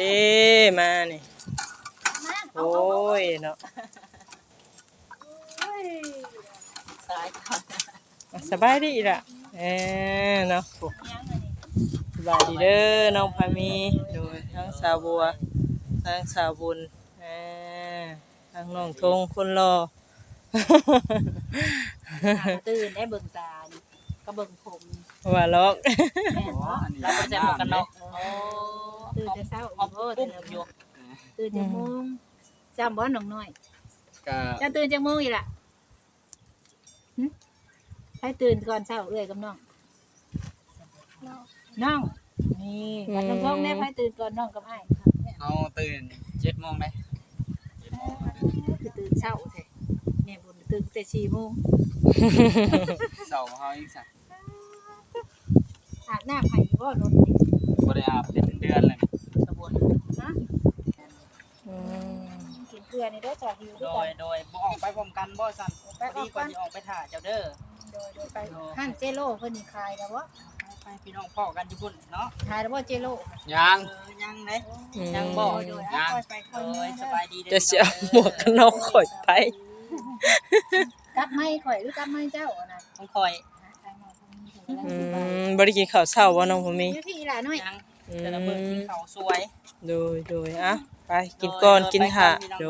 เด้มานี่ โอ้ยเนาะสายก่อนสบายดีล่ะเออเนาะโอ้สบายดีเด้อน้องพามีโดยทั้งสาวบัวทั้งสาวบุญเออทั้งน้องทงคนรอตื่นได้เบิ่งตาดิก็เบิ่งผมว่าล็อกแม่นบ่แล้วก็จะหมวกกันน็อกโอ้ ตื่นแต่เช้าอีกโอ้ตื่นอยู่ตื่นจักโมงจำบ่น้องน้อยก็จะตื่นจักโมงอีกล่ะหึให้ตื่นก่อนเช้าเอ้ยกับน้องน้องนี่วันน้องท้องแน่ให้ตื่นก่อนน้องกับอ้ายเอาตื่นเจ็ดโมงเลยคือตื่นเช้าแท้แม่บุญตื่นแต่4โมงเสาร์เฮาอีกสักอาบน้ำให้บ่นนนี่บ่ได้อาบเป็นเดือนเลยสมบูรณ์ นะอืมกินเกลือนี่เด้อจ้ะหิวโดด้วยยโดยบ่ออกไปพร้อมกันบ่สั่นไปพอออดีกก่กัอนนสิออกไปถ่าเจ้าเด้อโดยโดยไปห้านเจโร่เพิ่นนี่ขายแล้วบ่ไปพี่น้องพ่อกันอยู่พุ่นเนาะขายแล้วบ่เจโร่ยังยังเด้อืมยังบ่โดยยังค่อยไปค่โดอยยมาสบายดีเด้อจะเสียหมวกกันน็อกข่อยไปกลับไม่ข่อยหรือกลับไม่เจ้าอะนะต้องคอยอืมบ่ได้กินข้าวเช้าบ่น้องพามีอยู่ที่อีหลาน้อยยังอืแต่ละเบิ่งกินมข้าวสวย โดยโดยอะไปกินก่อนกินถ่าโด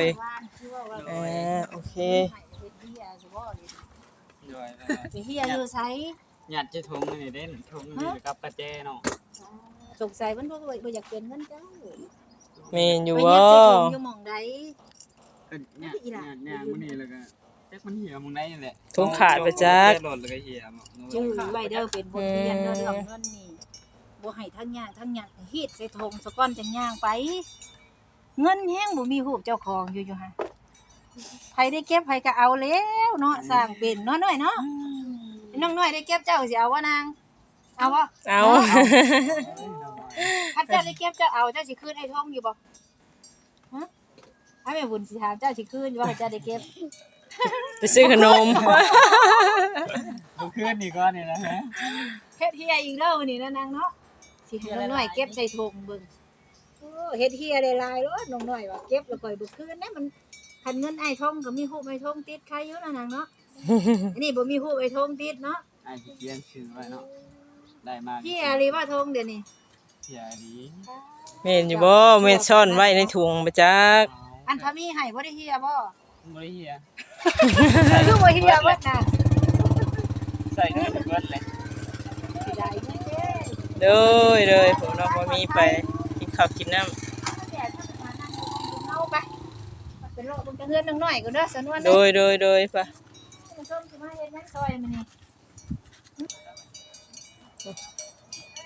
ยว่านคือว่าว่าอ่าโอเคเป็นเฮียสิบ่นี่โดยเป็นเฮียอยู่ไสหยัดจะทงนี่เด้นทงนี่กับประแจเนาะสงสัยมันบ่บ่บ่อยากเกินเงินเจ้าแม่นอยู่ไปบ่เฮ็ดใส่ถุงอยู่หม่องใดก็เนี่ยเนี่ยเนี่ยมื้อนี้แล้วก็จักมันเหี่ยมึงได้นี่แหละถุงขาดไปจักหล่นแล้วก็เหี่ยหมดชื่อไว้เด้อเป็นบทเรียนเด้อเรื่องเงินนี่ บ่ให้ทั้งย่างทั้งหยังฮีดใส่ถุงสะก้อนจังย่างไป เงินแฮงบ่มีรูปเจ้าของอยู่อยู่หั่นไผได้เก็บไผก็เอาแล้วเนาะสร้างเป็นเนาะน้อยเนาะน้องน้อยได้เก็บเจ้าสิเอาว่านาง เอาบ่เอาถ้าเจ้าได้เก็บเจ้าเอาเจ้าสิคืนไอ้ทองอยู่บ่ฮะให้แม่บุญสิถามเจ้าสิคืนอยู่บ่ให้เจ้าได้เก็บไปซื้อขนมเอาขึ้นนี่ก่อนนี่นะฮะเฮ็ดเฮียอีกเด้อมื้อนี้นะนางเนาะ สิให้น้องน้อยเก็บใส่ถุงเบิ่งโอ้เฮ็ดเฮียได้หลายเด้อน้องน้อยว่าเก็บแล้วค่อยบ่คืนนะมันคันเงินไอ้ทองก็มีรูปไอ้ทองติดใครอยู่นะนางเนาะ อันนี้บ่มีรูปไอ้ทองติดเนาะไอ้ที่เขียนชื่อไว้เนาะได้มากเฮียหรือว่าทองเดี๋ยวนี้เหี่ยดีแม่นอยู่บ่แม่นซ่อนไว้ในถุงบ่จักอันพามีให้บ่ได้เฮียบ่บ่ได้เหี่ยคือบ่เฮียเบิดน่ะใส่เงินเบิดเลยสิได้ เด้เด้อเด้อผมน้องบ่มีไปกินข้าวกินน้ำเอาไปเป็นโรคบนกระเฮือนน้องน้อยก็เด้สนวนโดยโดยโดยปะส้มสิมาเฮ็ดหยังซอยมันนี่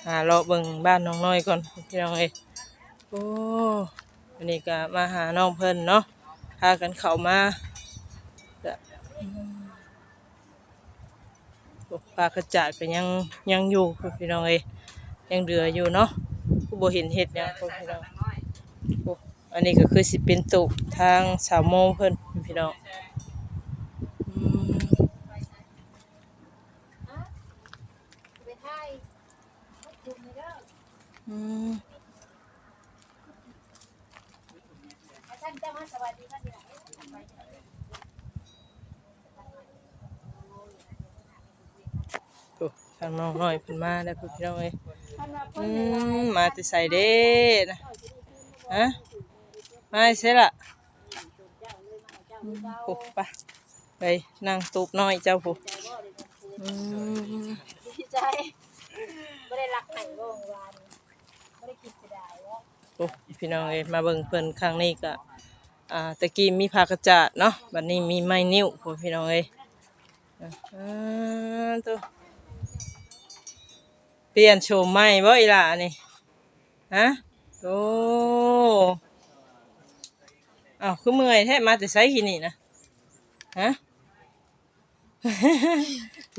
หาเลาะเบิ่งบ้านน้องน้อยก่อนพี่น้องเอ้ยโอ้วันนี้ก็มาหาน้องเพิ่นเนาะพากันเข้ามาก็ปลากระจาดก็ยังยังอยู่พี่น้องเอ้ย ยังเดืออยู่เนาะผู้บ่เห็นเห็ดหยังพวกพี่น้องอันนี้ก็คือสิเป็นตุกทางสาวโมเพิ่นพี่น้องอืม ไปถ่ายจุ่มนี่เด้อ อืม ให้ท่านเจ้ามาสวัสดีท่านนี่ล่ะ โอ้ทางน้องน้อยเพิ่นมาแล้วพี่น้องเอ้ยท่านว่าอืมมาแต่ใส่เด้นะฮะมาใช่ละโอ้ไปไปนั่งตูบน้อยเจ้าผู้อืมดีใจบ่ได้รักให้บ่วานบ่ได้คิดเสียดายว่าโอ้พี่น้องเอ้ยมาเบิ่งเพิ่นครั้งนี้ก็อ่าตะกี้มีผ้ากระจาดเนาะบัดนี้มีไม้นิ้วพวกพี่น้องเอ้ยอ่าตัว เปลี่ยนโฉมใหม่บ่อีหล่ะนี่ฮะโอ้อ้าวคือเมื่อยแท้มาแต่ไสกินนี่นะฮะ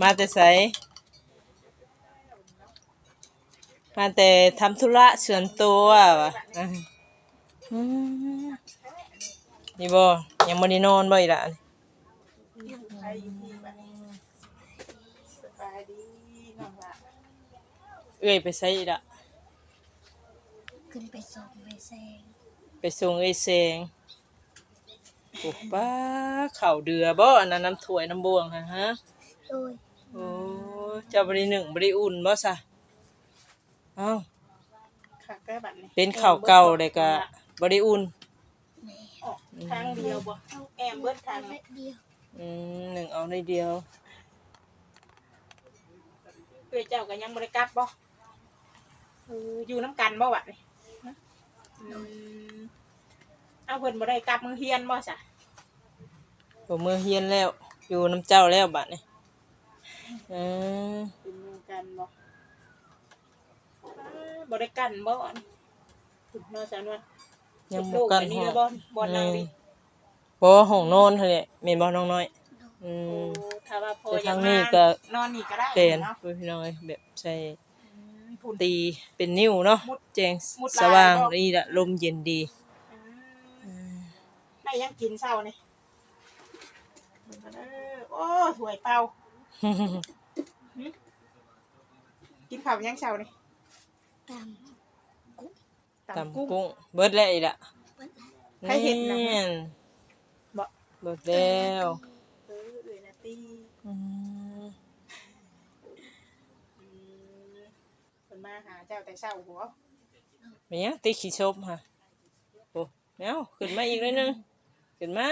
มาแต่ไสมาแต่ทำธุระส่วนตัววะอะนี่บ่ยังบ่ได้นอนบ่อีหล่ะนี่ สบายดีน้องล่ะเอ้ยไปไสอีหล่ะขึ้นไปส่งไปแซงไปส่งไอ้แสงโอ้ป้าข้าวเดือบ่อันนั้นน้ำถ้วยน้ำบวงฮะฮะ โดยโอ้เจ้าบ่ได้นึ่งบ่ได้อุ่นบ่ซะเอ้าค่ะก็แบบนี้เป็นข้าวเก่าเลยก็บ่ได้อุ่น แม่ออกทางเดียวบ่แอมเบิดทางเม็ดเดียวอืมหนึ่งเอาในเดียว เพื่อเจ้าก็ยังบ่ได้กลับบ่ เอออยู่น้ำกันบ่วะนี่ฮะอืมเอาเพิ่นบ่ได้กลับมือเฮียนบ่ซะผมมือเฮียนแล้ว อยู่น้ำเจ้าแล้วบัดนี้อืมเป็นหมู่กันบ่อ่าบ่ได้กันบ่อันคุณเนาะจันว่ายังลูบ่กกันอันนี้ห้อแล้วงบ่บ่นั่งดิบ่ห้องนอนเท่านี้แม่นบ่น้องน้อย อืโอ้มถ้าว่าพอแต่อยาทากงมานี้ก็นอนนี่ก็ได้เป็นเนาะพี่น้องเอ้ยแบบใช้อืม พุ่น ตีเป็นนิ้วเนาะมุดแจ้งมุดลายสว่างเนาะ นี่ละลมเย็นดีอืมอืมได้ยังกินเช้านี่เออโอ้สวยเป่ากินข้าวยังเช้านี่ตามตำกุ้งเบิดแล้วอีกละเปิดละใครเห็นนะแม่นบ่ เบิดแล้วเออเอ้ยนาตีอืม อืมเพิ่น มาหาเจ้าแต่เช้าหัวเป็นหยังตีขี้ชบค่ะโอ้เอ้าขึ้นมาอีกเลยนึงขึ้นมา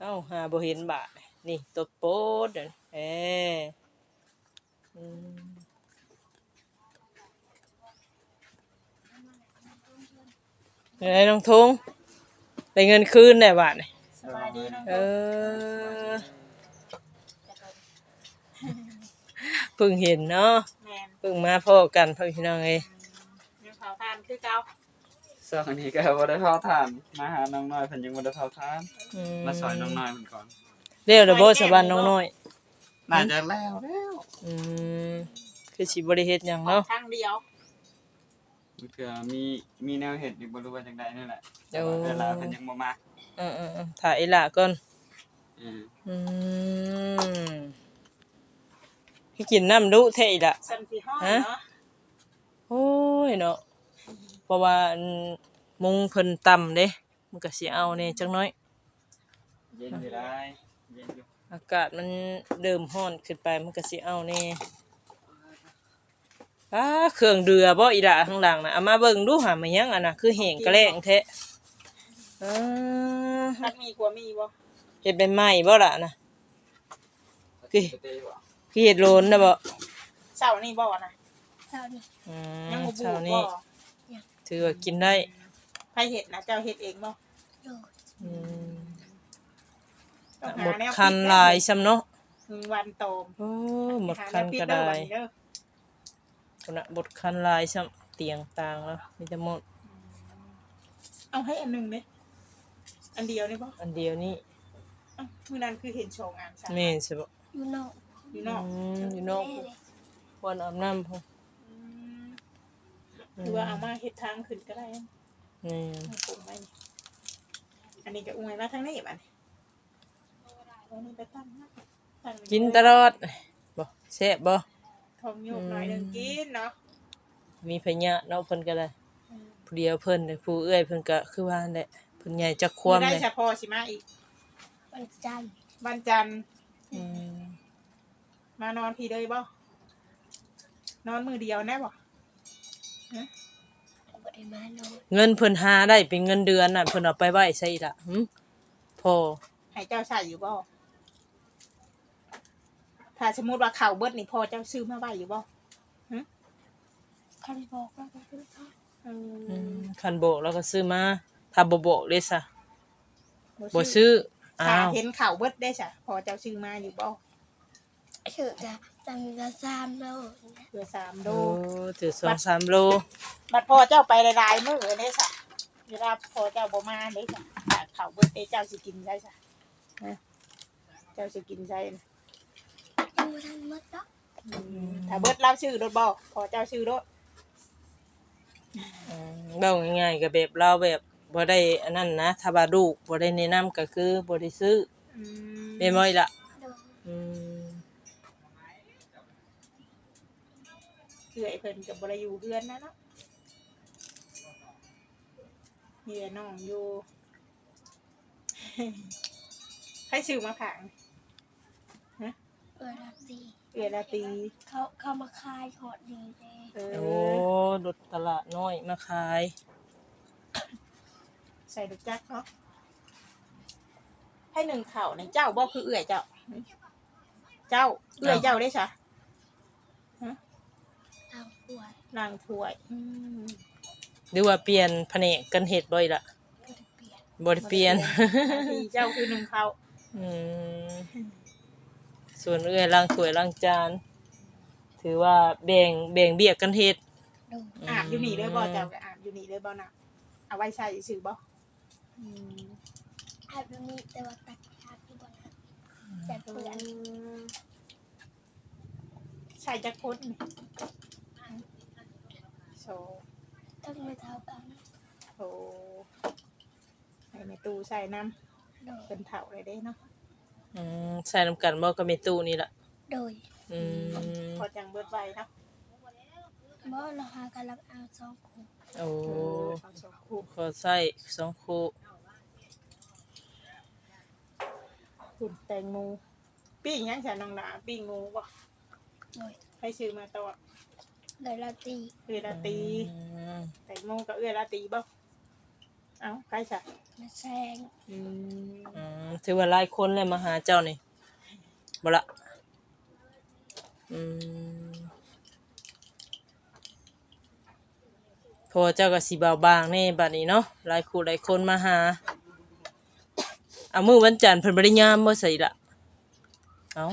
เอ้าหาบ่เห็นบาทนี่ตบโป๊ดนั่นเอ้อืมเอ้ยน้องทงได้เงินคืนได้บาทนี่สบายดีเนาะเออเพิ่งเห็นเนาะ แม่น เพิ่งมาพ่อกันพ่อพี่น้องเอ้ยยังเผาทานคือเก่าสองนี้ก็บ่ได้เผาทาน มาหาน้องน้อยเพิ่นยังบ่ได้เผาทานอืมาซอยน้องน้อยเพิ่นก่อนเรียกระบบสบันน้องน้อยน่าจะแล้วแล้วอืมคือสิบ่ได้เฮ็ดหยังเนาะทางเดียวมันก็มีมีแนวเฮ็ดอยู่บ่รู้ว่าจังไดนั่นแหละเดี๋ยวเวลาเพิ่นยังบ่มาเออๆๆถ่ายอีหล่ะก่อนอืม อืมให้กินน้ำดุแท้อีหล่ะสันสิฮ้อนฮะเนาะโอ้ยเนาะเพราะว่าอันมุงเพิ่นต่ำเด้มันก็สิเอาแน่จักหน้อย เย็นอยู่ได้เย็นอยู่อากาศมันเดิมร้อนขึ้นไปมันก็สิเอาแน่อ้าเครื่องเดือบ่อีหล่ะข้างหลังน่ะเอามาเบิ่งดูหามายังอันน่ะคือแห้งกระแลงแท้อ่าทักมีกว่ามีบ่เฮ็ดเป็นไม้บ่ล่ะน่ะคือ จะได้บ่คือเฮ็ดโลนน่ะบ่เช้านี่บ่นะเศร้านี่อืยังมบ่บูเช้าดนี้บ่ถือว่ากินได้ใครเฮ็ดนะเจ้าเฮ็ดเองบ่โดยอืมต้องหมหาดแนวคันหลายซ้ำเนาะถึงวันโตมโอ้หมดหาคันแวปิก็เด้อได้วันนี้เด้อคนน่ะหมดคันหลายซ้ำเตียงต่างแล้วมีแต่หมดเอาให้อันหนึงเด้อันเดียวนี่บ่อันเดียวนี่เอ้ามื้อนั้นคือเห็นโชว์งานซะแม่นสิบ่อยู่นอก อยู่อืนอกมอยู่นอกแม่เลยวันอาบน้ำพุ่นอืมหรือว่าเอามาเฮ็ดทางขึ้นก็ได้นะนี่เอาปรุงไว้นี่อันนี้ก็อุ้ยมาทางนี้บัดนี้เอานี่ไปตั้งนะตั้งกินตลอดบ่แซ่บบ่ทองโยกหน่อยหนึงกินเนาะมีพญะเนาะเพิ่นก็ได้อืมผู้เดียวเพิ่นเด้อผู้เอื้อยเพิ่นก็คือว่านั่นแหละเพิ่นใหญ่จักความื้มอได้เลยเฉพาะสิมาอีกวันจันทร์วันจันทร์อืม มานอนพี่เลยบ่นอนมือเดียวแน่บ่บ่ได้มานอนเงินเพิ่นหาได้เป็นเงินเดือนน่ะเพิ่นเอาไปไว้ใส่อีกล่ะหึพอให้เจ้าใช้อยู่บ่ถ้าสมมุติว่าข้าวเบิดนี่พ่อเจ้าซื้อมาไว้อยู่บ่คันบอกว่าบ่เป็นพ่อเออือมคันโบกแล้วก็ซื้อมาถ้าบ่โบกเลยซะบ่ซื้ออ้าถ้าวเห็นข้าวเบิดได้จ้ะพ่อเจ้าซื้อมาอยู่บ่ ถือจะตังกระซามโลนะเพื่อสามโดโอ้ถือสองสามโลบัดพ่อเจ้าไปหลายๆมื้อเด้จ้ะเวลาพ่อเจ้าบ่มาเด้จ้ะถ้าข้าวเบิดเด้เจ้าสิกินได้จ้ะฮะเจ้าสิกินได้นะยังบ่ทันหมดดอกอืมถ้าเบิดเราชื่อรถบ่พ่อเจ้าชื่อรถอืมเว้าง่ายๆก็แบบเราแบบบ่ได้อันนั้นนะถ้าว่าลูกบ่ได้แนะนำก็คือบ่ได้ซื้ออืม แม่นบ่อีกล่ะ โดย อืม เอื้อยเพิ่นก็บ่ได้อยู่เฮือนนะเนาะมีแต่น้องอยู่ให้ชื่อมาผังเออราตรีเอือราตรีเขาเขามาคายหอดดีเลยเอโอ้อรถตลาดน้อยมาขายใส่ลูกจักเนาะให้หนึ่งเข่าในเจ้าบ่คือเอื่อยเจ้า เจ้าเอื่อยเจ้าได้ใช่ ทางปวดนางถ้วยหรือว่าเปลี่ยนแผนกกันเฮ็ดบ่อยล่ะก็จะเปลี่ยนบ่ได้เปลี่ยนหน้าที่เจ้าคือหนึ่งเข่าอืมส่วนเอื้อยล้างถ้วยล้างจาน ถือว่าแบ่งแบ่งเบียกกันเฮ็ดดูอาบอยู่นี่เลยบ่เจ้าก็อาบอยู่นี่เลยบ่น่ะเอาไว้ใส่ชื่อบ่อืมอาบนี้แต่ว่าตักอาบที่บนนั้นแต่เปลือนใส่จักรพดนี่ โซต้องไม่เท่ากันโอ้ให้ในตู้ใส่น้โดำยเป็นเถาเลยเด้เนาะอืมใส่น้ำกันบ่ก็มีตู้นี่ล่ะโดยอืมพอจังเบิดไว้เนาะบ่เราหากำลังเอาสองคู่โอ้เอาสองคู่ขอใส่สองคู่คุณแตงโมปิ้งยังฉันน้องหนาปิ้งงูบ่โดยให้ซื้อมาต อดโดยราตรีเอื้อราตรีอืมแตงโมกับเอื้อราตรีบ่เอ้าใครจ้ะมาแซงอืมอืมถือว่าหลายคนเลยมาหาเจ้านี่บ่ละอืมเพอเจ้าก็สิเบาบางแนี่บัดนี้เนาะหลายคู่หลายคนมาหาเอามื้อวันจันทร์เพิ่นบ่ได้ยามบ่ใส่ละเอ้า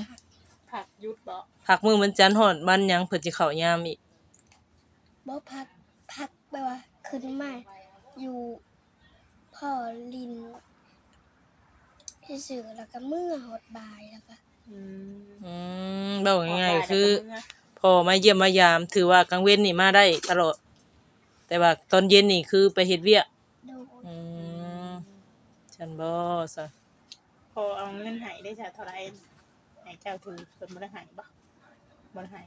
ผักยุดบ่พักมื้อวันจันทร์ฮอดวันหยังเพิ่นสิเข้ายามอีก บ่พักพักแปลว่าขึ้นมาอยู่พ่อลินที่สื่อแล้วก็เมื่อหดบายแล้วก็อืมอืมเว้าง่ายๆคือเมื่อพอมาเยี่ยมมายาม ถือว่ากลางเว้นนี่มาได้ตลอด แต่ว่าตอนเย็นนี่คือไปเฮ็ดเวียกดูอืมฉันบ่ซะพอเอาเงินใหายได้จ้ะเท่าไหร่ให้เจ้าถือเพิ่นบ่ได้ใหายบ่บ่ได้ใหาย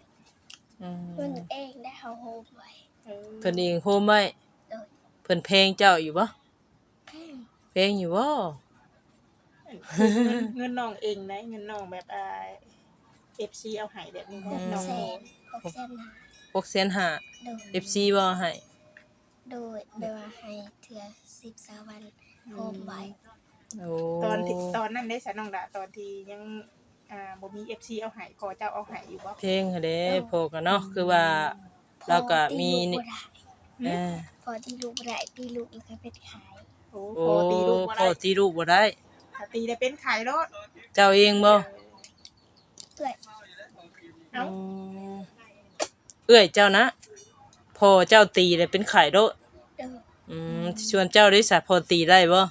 อืมเพิ่นเองได้เอาโฮมไว้เออเพิ่นเองโฮมไว้โดยเพิ่นเพลงเจ้าอยู่บ่แพงเพลงอยู่บ่เงินเงินน้องเองนะเงินน้องแบบอ่า FC เอาใหายแบบนี้นะน้องแสโมนหกแสนห้า6 5โดย FC บ่ให้โดยแปลว่าให้เถื่อสิบสามวันโฮมไว้โอ้ตอนที่ตอนนั้นได้สะน้องดาตอนที่ยัง อ่าบ่มี FC เอาใหายพอเจ้าเอาใหายอยู่บ่ เพลงหั้นเด้พอกันเนาะคือว่า เราก็มีนี่พอตีลูกบ่ได้เออพอตีลูกบ่ได้ตีลูกแล้วก็เป็นขาย โอ้โอ้พอตีลูกบ่พอได้ตีลูกบ่ได้ ถ้าตีได้เป็นขายรถเจ้าเองบ่เอื้อยเอ้าอืมเอื้อยเจ้านะพอเจ้าตีเลยเป็นไข่โดดเด้ออืมชวนเจ้าได้สาพอตีได้บ่ บ่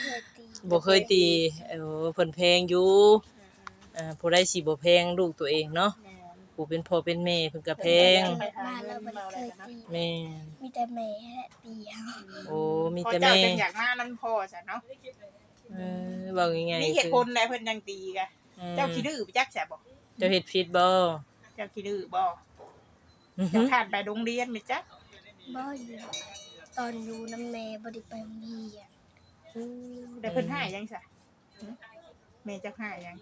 เคยตี บ่เคยตีเออเพิ่นเพลงอยู่อ่าผู้ใดสิบ่เพลงลูกตัวเองเนาะแม่นผู้เป็นพ่อเป็นแม่เพิ่นก็เพลงเกิดมาเราบ่ได้เคยตีแม่นมีแต่แม่แหละตีเฮาโอ้มีพอแต่เจ้าแม่จังอยากมานํพ่อซะเนาะเออเว้าง่ายๆมีเหตุคือผลใดเพิ่นยังตีกะอืมเจ้าขี้ดื้อไปจักแซ่บ่เจ้าเฮ็ดผิดบ่เจ้าขี้ดื้อบ่อื้อหืเจ้าอผ่านไปโรงเรียนไหมจ๊ะบ่อยู่ตอนอยู่น้ำแม่บ่ได้ไปโรงเรียน แต่เพิ่นหายยังซะหึแม่เจ้าหายยัง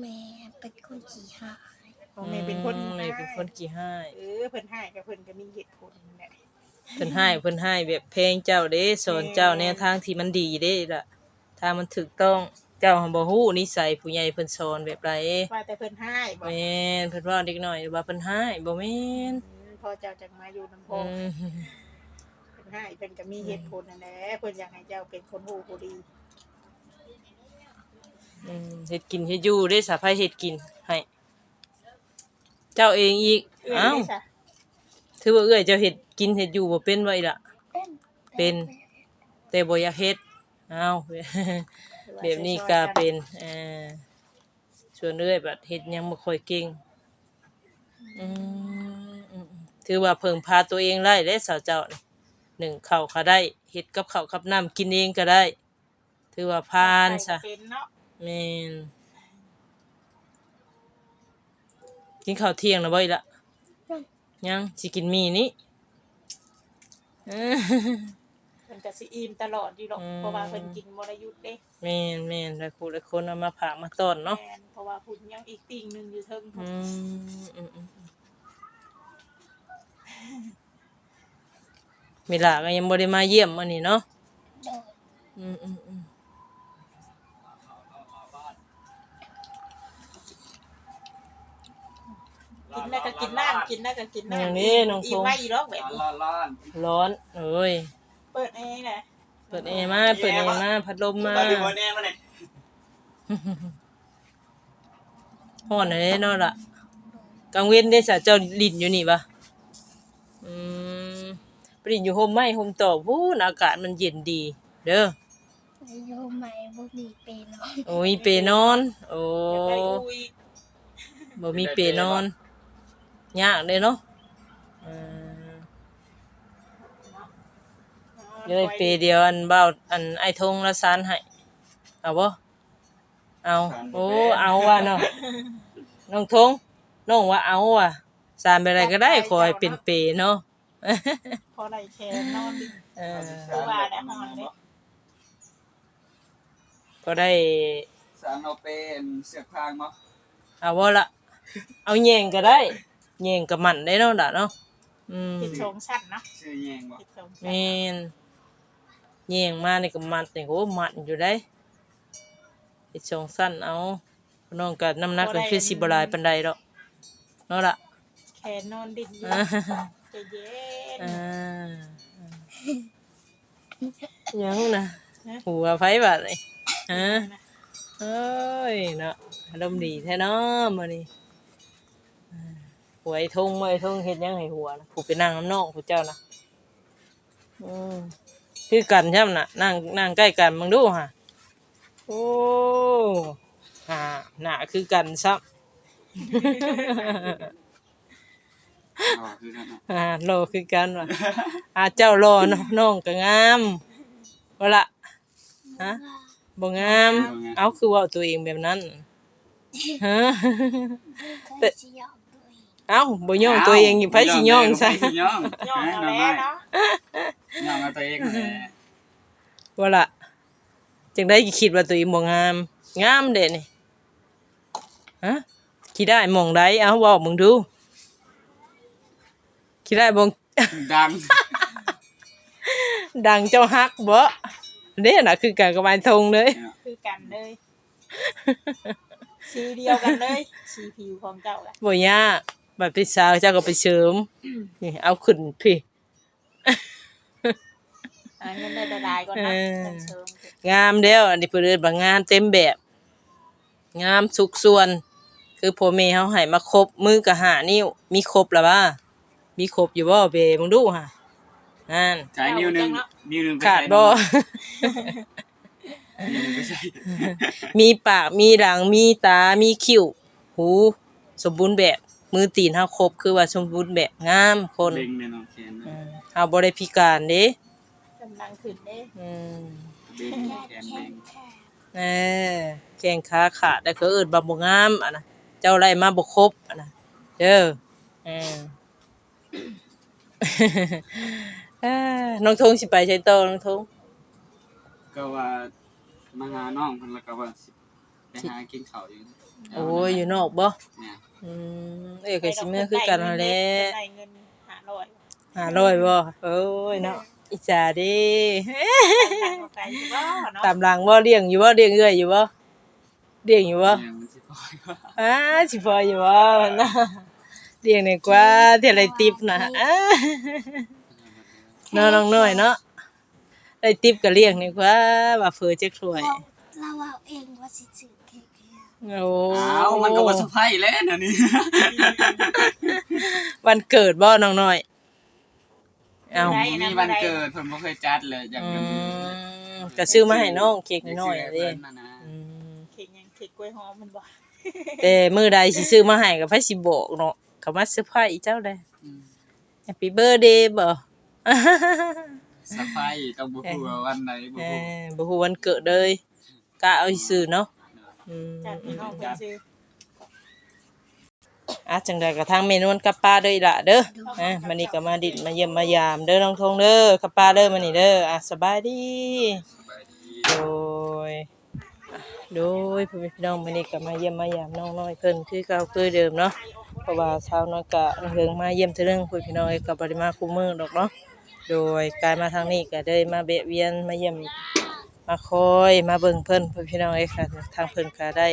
แม่เป็นคนขี้หายโอ้แม่เป็นคนอืมแม่เป็นคนขี้ห้ายเออเพิ่นหายกับเพิ่นก็มีเหตุผลแหละเพิ่นให้เพิ่นให้แบบเพลงเจ้าเด้สอนเจ้าแนวทางที่มันดีเด้ล่ะถ้ามันถูกต้องเจ้าหั้นบ่ฮู้นิสัยผู้ใหญ่เพิ่นสอนแบบไรว่าแต่เพิ่นหายบ่แม่นเพิ่นว่าเด็กน้อยว่าเพิ่นให้บ่แม่นอืมพอเจ้าจังมาอยู่นำอืพ่อ มเพิ่นหายเพิ่นก็มีเหตุผลนั่นแหละเพิ่นอยากให้เจ้าเป็นคนฮู้ผู้ดีอืมเฮ็ดกินเฮ็ดอยู่เด้สะไผเฮ็ดกินให้ เจ้าเองอีกเอื้อยอ้าวได้ซะถือว่าเอื้อยเจ้าเฮ็ดกินเฮ็ดอยู่บ่เป็นไว้ล่ะ เป็นเป็น แต่บ่อยากเฮ็ดอ้าวแบบนี้ก็เป็นเอ่อส่วนเอื้อยบัดเฮ็ดหยังบ่ค่อยเก่งอืมอืมถือว่าเพิ่งพาตัวเองได้เด้สาวเจ้านี่ หนึ่งข้าวก็ได้เฮ็ดกับข้าวกับน้ำกินเองก็ได้ ถือว่าผ่านซะเป็นเนาะแม่นกินข้าวเที่ยงแล้วบ่อีกละยังสิกินหมีนี่เออเพิ่นก็สิอิ่มตลอดอยู่หรอกอืม เพราะว่าเพิ่นกินบ่ได้หยุดเด้แม่นแม่นแล้วคู่ละคนเอามาผากมาต้อนเนาะแม่นเพราะว่าพุ่นยังอีกติ่งหนึงอยู่เทิงพุ่อืนมอืมอืม อืมมีหลาก็ยังบ่ได้มาเยี่ยมอันนี้เนาะโดยอืมอืมอืมกินได้ก็กินน้ำกินได้ก็กินอย่างน้ำนี้น้องอิ่ทมงไว้อีหรอกแบบนี้ล้านล้านร้อนเอ้ยเปิดเองแหละเปิดแอร์มาเปิดแอร์มาพัดลมมามาดิบ่แน่มาเนี่ยฮ้อนเลยเนาะล่ะกลางเว้นได้สะเจ้าลิ้นอยู่นี่ปะอืม ปลิ้นอยู่โฮมไม้โฮมตอกวู้นอากาศมันเย็นดี เด้อโยมใหม่บ่มีเปนอนโอ้ยเปนอน โอ้อยากได้อุ้ยบ่มีเปนอนยากเลยเนาะอืมเดี๋ยวได้เปเดียวอันเบ้าอันไอ้ทงละซานให้เอาบ่เอาโอ้เอาว่ะเนาะน้องทงน้องว่าเอาว่ะซานไปอะไรก็ได้ขอให้เป็นเปเนาะ พอได้แค่นอนดิเออคือว่าได้นอนเด้ก็ได้สารเอาเป็นเสือกพางเนาะเอาบ่ละเอาแยงก็ได้แยงกับมันได้เนาะล่ะเนาะอืมผิดชงชั้นเนาะชื่อแยงบ่ผิดชงชั้นแม่นแยงมานี่ก็มัดนี่โหมัดอยู่ได้เฮ็ดช่องสั้นเอาน้องก็น้ำหนักก็คือสิบ่หลายปานใดดอกเนาะล่ะแค่นอนดินอยู่อ่า ใจเย็นอ่ายังนะหัวไฟบาดนี่ฮะเอ้ยเนาะอารมณ์ดีแท้เนาะมื้อนี้อ่าหัวไอ้ทงไอ้ทงเฮ็ดหยังให้หัวนะผู้ไปนั่งน้ำนอกผู้เจ้านะอืมคือกันใช่ไหมน่ะนั่งนั่งใกล้กันมึงดูฮะโอ้หาหน้าคือกันซับ อ๋อคือกันเนาะอ่าโลคือกันว่ะอ่าเจ้ารอเนาะน้องก็งามว่าละฮะบ่งาม เอาคือเว่าตัวเองแบบนั้นฮะเคยสิยอมด้วยเอ้าบ่ย่องตัวเองอยู่ไผสิย่องซะไผสิย่องย่องเอาแล้วเนาะย่องเอาตัวเองแหละว่าละจังได้คิดว่าตัวเองบ่งาม งามเด้นี่ฮะคิดได้หมองใดเอาเว้ามึงดู คิดได้บ่ดัง ดังเจ้าฮักบ่เด้น่ะคือการกระบายทงเลยคือกันเลยสีเดียวกันเลยสีผิวของเจ้าแหละบ่ยากบัดพี่สาวเจ้าก็ไปเสริมนี่เอาขึ้นพี่อ่าเงินได้ละลายก่อนนะเออเงินเชิมงามเด้วอันนี้เพิ่นเอิ้นว่างามเต็มแบบ งามทุกส่วน คือพ่อแม่เฮาให้มาครบมือก็ห้านิ้วมีครบแล้วบ่า มีครบอยู่บ่เบมึงดูห่ะนั่นใช้นิ้วหนึงนิ้วหนึงไปขาดใส่บ่นิ้วหนึงไปใส่มีปากมีหลังมีตา มีคิ้ว หู สมบูรณ์แบบ มือตีนเฮาครบคือว่าสมบูรณ์แบบงามคนเล็งเนี่ยเนาะแขนอืมเฮาบ่ได้พิการเด้กำลังขึ้นเด้อืมเล็งแขนแข้เล็งงแค่เออแข้งขาขาดแต่เขาเอิ้นบ่บ่งามอันน่ะเจ้าไล่มาบ่ครบอันน่ะเด้อเออเอ้อน้องทงสิไปใช้โตอน้องทงก็ว่ามาหาน้องเพิ่นแล้วก็ว่าสิไปหากินข้าวอยู่โอ้ยอยู่นอกบ่เนี่ยอืมเอ้ยก็สิเมื่อคือกันนั่นแหละได้เงินหาร้อยหาร้อยบ่โอ้ยเนาะอิจฉาเดิไปอยู่บ่เนาะตามหลังบ่เลี้ยงอยู่บ่เลี้ยงเอื้อยอยู่บ่เลี้ยงอยู่บ่เนี่ยมันสิพอยว่าอ้าสิพออยู่บ่นะ เลี้ยงดีกว่าเท่าไรติปนะอ้าเนาะน้องน้อยเนาะได้ติปก็เลี้ยงดีกว่าว่าเฟอจักถ้วยเราเราเอาเองว่าสิซื้อเค้กให้โอ้อ้าวมันก็บ่สะไพแล้วนะนี่วันเกิดบ่น้องน้อยเอ้ามีวันเกิดเพิ่นบ่เคยจัดเลยอยากอืเงินมก็ซื้อมาให้น้องเค้กน้อยๆเด้เพิ่นน่ะนะอืมเค้กยังเค้กกล้วยหอมมันบ่แต่มื้อใดสิซื้อมาให้ก็ไผสิบอกเนาะ ก็มาเซอร์ไพรส์เจ้าเด้อืม Happy birthday บ่สะไพต้องบ่ฮู้ว่าวันไหนบ่เอฮู้อบ่ฮู้วันเกิดเลยกะเอาซื่อๆเนาะอืมจัดพี่น้องเพิ่นซื้ออะจังใดก็ทางเมนูนกับป้าเด้ออีหละเด้ออะมื้อนี้ก็มาดิดมาเยี่ยมมายามเด้อน้องทงเด้อกับป้าเด้อมื้อนี้เด้ออะสบายดีโดยอะโดยพ่อแม่พี่น้องมื้อนี้ก็มาเยี่ยมมายามน้องน้อยเพิ่นคือเก่าคือเดิมเนาะ เพราะว่าเช้าน้อยก็เฮิงมาเยี่ยมเทื่องพ่อพี่น้องเอ้ยก็บ่ได้มาคุมมือดอกเนาะโดยการมาทางนี้ก็ได้มาเบะเวียนมาเยี่ยมมาคอยมาเบิ่งเพิ่นพ่อพี่น้องเอ้ค่ะทางเพิ่นก็ได้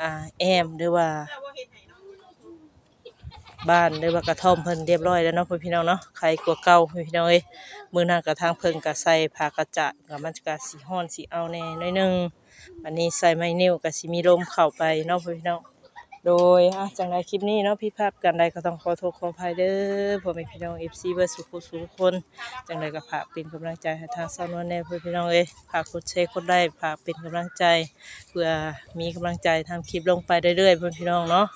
อ่าแอมหรือว่า บ้านหรือว่ากระท่อมเพิ่นเรียบร้อยแล้วเนาะพ่อพี่น้องเนาะใครกลัวเก่าพ่อพี่น้องเอ้มื้อนั้นก็ทางเพิ่นก็ใส่ผ้ากระจะก็มันก็สิฮ้อนสิเอาแน่น้อยหนึงอันนี้ใส่ไม้นิ้วก็สิมีลมเข้าไปเนาะพ่อพี่น้อง โดยอะจังไดคลิปนี้เนาะพี่ภาพกันใดก็ต้องขอโทษขออภัยเด้อพ่อแม่พี่น้อง FC เบิดสุขสุขคน จังไดก็ฝากเป็นกำลังใจให้ทางสาวนวลแน่พ่อพี่น้องเอ้ยฝากกดแชร์กดไลค์ฝากเป็นกำลังใจ เพื่อมีกำลังใจทำคลิปลงไปเรื่อยๆพ่อพี่น้องเนาะ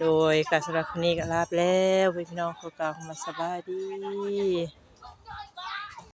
โดยการสำหรับคลิปนี้ก็ลาไปแล้วพ่อพี่น้องขอกล่าวคำว่าสบายดี